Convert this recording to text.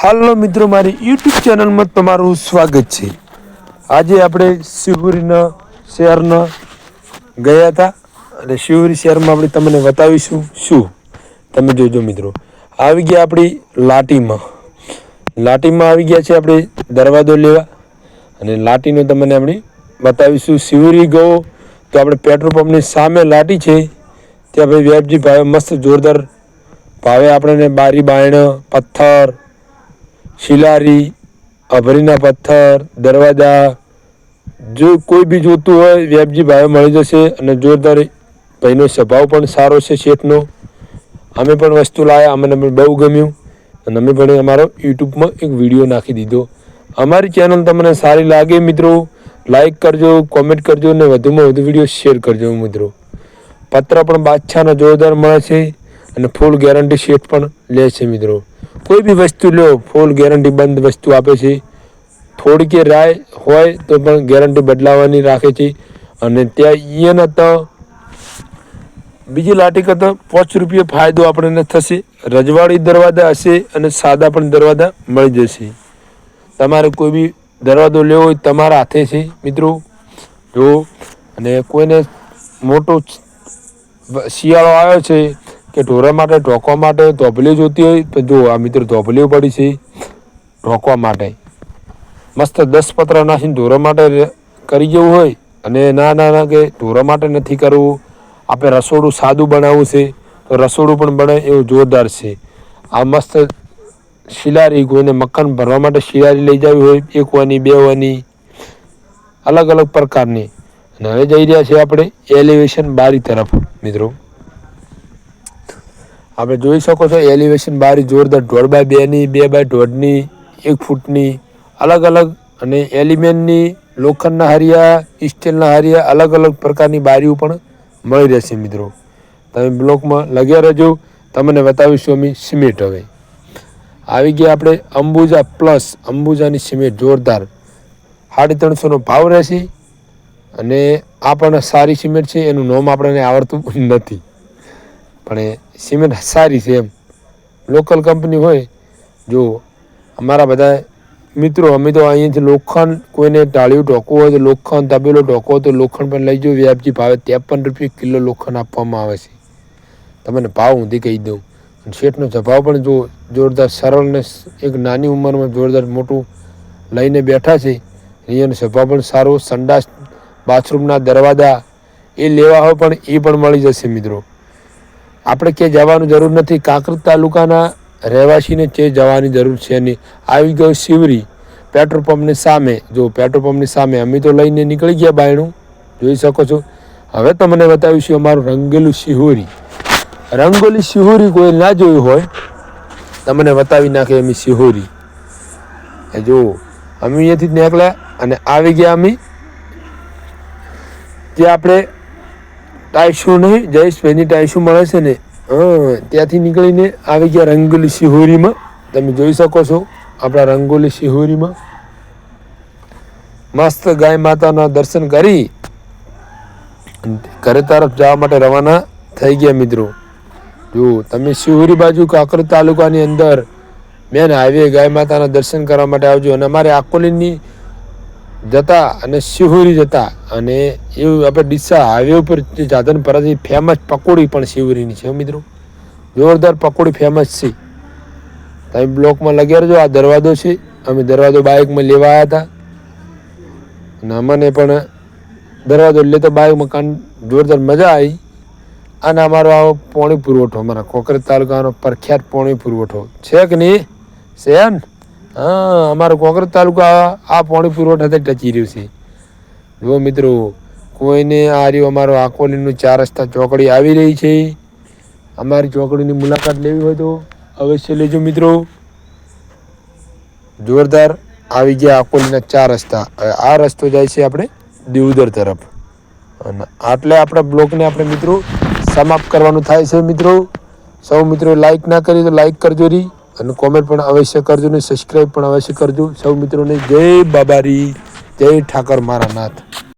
હાલો મિત્રો, મારી યુટ્યુબ ચેનલમાં તમારું સ્વાગત છે. આજે આપણે શિવપુરીના શહેરના ગયા હતા અને શિવપુરી શહેરમાં આપણે તમને બતાવીશું શું. તમે જોજો મિત્રો, આવી ગયા આપણી લાટીમાં. લાટીમાં આવી ગયા છે આપણે દરવાજો લેવા અને લાટીનો તમને આપણે બતાવીશું. શિવરી ગયો તો આપણે પેટ્રોલ પંપની સામે લાટી છે. ત્યાં ભાઈ વ્યાપજી ભાવે મસ્ત જોરદાર ભાવે આપણને બારી બાયણ, પથ્થર શિલારી, અભરીના પથ્થર, દરવાજા, જો કોઈ બી જોતું હોય વેબજી ભાવે મળી જશે અને જોરદાર ભાઈનો સ્વભાવ પણ સારો છે શેઠનો. અમે પણ વસ્તુ લાવ્યા અમને બહુ ગમ્યું અને અમે પણ અમારો યુટ્યુબમાં એક વીડિયો નાખી દીધો. અમારી ચેનલ તમને સારી લાગે મિત્રો, લાઈક કરજો, કોમેન્ટ કરજો અને વધુમાં વધુ વીડિયો શેર કરજો મિત્રો. પત્ર પણ બાદશાહનો જોરદાર મળે છે અને ફૂલ ગેરંટી શેઠ પણ લે છે મિત્રો. કોઈ બી વસ્તુ લો ફૂલ ગેરંટી બંધ વસ્તુ આપે છે. થોડી કે રાય હોય તો પણ ગેરંટી બદલાવાની રાખે છે. અને ત્યાં અહીંયા તો બીજી લાટી કરતાં પાંચ રૂપિયા ફાયદો આપણને થશે. રજવાડી દરવાજા હશે અને સાદા પણ દરવાજા મળી જશે. તમારે કોઈ બી દરવાજો લેવો હોય તમારા હાથે છે, મિત્રો. જો, અને કોઈને મોટો શિયાળો આવ્યો છે કે ઢોરા માટે ઢોકવા માટે ધોબલીઓ જોતી હોય તો જો આ મિત્રો ધોબલીઓ પડી છે ઢોકવા માટે. મસ્ત દસ પતરા નાખીને ઢોરા માટે કરી જવું હોય અને ના ના ના કે ઢોરા માટે નથી કરવું. આપણે રસોડું સાદું બનાવવું છે, તો રસોડું પણ બને એવું જોરદાર છે. આ મસ્ત શિલારી કોઈને મકાન ભરવા માટે શિલારી લઈ જવી હોય, એક વાની બે વાની અલગ અલગ પ્રકારની. અને હવે જઈ રહ્યા છીએ આપણે એલિવેશન બારી તરફ, મિત્રો. આપણે જોઈ શકો છો એલિવેશન બારી જોરદાર દોઢ બાય બેની, બે બાય દોઢની એક ફૂટની, અલગ અલગ અને એલિમેન્ટની લોખંડના હરિયા, સ્ટીલના હરિયા, અલગ અલગ પ્રકારની બારીઓ પણ મળી રહેશે મિત્રો. તમે બ્લોકમાં લગ્યા રહેજો. તમને બતાવીશું અમે સિમેન્ટ હવે. આવી ગયા આપણે અંબુજા પ્લસ અંબુજાની સિમેન્ટ જોરદાર. સાડી ત્રણસોનો ભાવ રહેશે અને આ પણ સારી સિમેન્ટ છે, એનું નામ આપણને આવડતું નથી. પણ એ સિમેન્ટ સારી છે એમ. લોકલ કંપની હોય જો અમારા બધા મિત્રો, અમે તો અહીંયાથી લોખંડ કોઈને ટાળ્યું ટોકવું હોય તો લોખંડ, તબેલો ટોકો તો લોખંડ પણ લઈ જાઓ. વ્યાપજી ભાવે ત્રેપન રૂપિયા કિલો લોખંડ આપવામાં આવે છે. તમને ભાવ ઊંધી કહી દઉં. શેઠનો સ્વભાવ પણ જો જોરદાર, સરળ ને એક નાની ઉંમરમાં જોરદાર મોટું લઈને બેઠા છે. અહીંયાનો સ્વભાવ પણ સારો, સંડાસ, બાથરૂમના દરવાજા એ લેવા હોય પણ એ પણ મળી જશે મિત્રો. આપણે ક્યાંય જવાનું જરૂર નથી. કાંકર તાલુકાના રહેવાસીને કે જવાની જરૂર છે નહીં. આવી ગયો શિવરી પેટ્રોલ પંપની સામે. જો પેટ્રોલ પંપની સામે અમે તો લઈને નીકળી ગયા બાયણું. જોઈ શકો છો. હવે તમને બતાવીશું અમારું રંગેલું શિહોરી. રંગોલી શિહોરી કોઈ ના જોયું હોય, તમને બતાવી નાખે અમે શિહોરી. એ જો અમે અહીંયાથી જ નીકળ્યા અને આવી ગયા અમે. જે આપણે ટાઈશું નહીં જયેશભાઈની ટાઈશું મળે છે ને. હા, ત્યાંથી નીકળીને આવી ગયા રંગોલી શિહોરીમાં. તમે જોઈ શકો છો આપણા રંગોલી શિહોરીમાં. મસ્ત ગાય માતાના દર્શન કરી. ઘરે તરફ જવા માટે રવાના થઈ ગયા મિત્રો. જો, તમે શિહોરી બાજુ કાંકરેજ તાલુકાની અંદર મેન હાઈવે ગાય માતાના દર્શન કરવા માટે આવજો અને અમારે આકોલીની જતા અને શિહોરી જતા અને એવું આપણે ડીસા હાઈવે ઉપર જાદન પરાથી ફેમસ પકોડી પણ શિહોરીની છે મિત્રો. જોરદાર પકોડી ફેમસ છે. તમે બ્લોકમાં લગ્યા રહેજો આ દરવાજો છે. અમે દરવાજો બાઇકમાં લેવા આવ્યા હતા. અને અમને પણ દરવાજો એટલે તો બાઇકમાં કાન જોરદાર મજા આવી. અને અમારો આ પોણી પુરવઠો, અમારા કોકરેજ તાલુકાનો પ્રખ્યાત પોણી પુરવઠો. છે કે નહીં? છે હા, અમારો કોંગ્રેસ તાલુકા આ પાણી પુરવઠાથી ટચી રહ્યું છે. જો મિત્રો, કોઈને આ રહ્યું અમારો આકોલીનું ચાર રસ્તા ચોકડી આવી રહી છે. અમારી ચોકડીની મુલાકાત લેવી હોય તો અવશ્ય લેજો મિત્રો. જોરદાર આવી ગયા આકોલીના ચાર રસ્તા. આ રસ્તો જાય છે આપણે દેવુદર તરફ. અને આટલે આપણા બ્લોકને આપણે મિત્રો સમાપ્ત કરવાનું થાય છે મિત્રો. સૌ મિત્રો લાઈક ના કરી તો લાઈક કરજો રી. અને કોમેન્ટ પણ અવશ્ય કરજો ને સબસ્ક્રાઈબ પણ અવશ્ય કરજો. સૌ મિત્રોને જય બાબારી, જય ઠાકર મારા નાથ.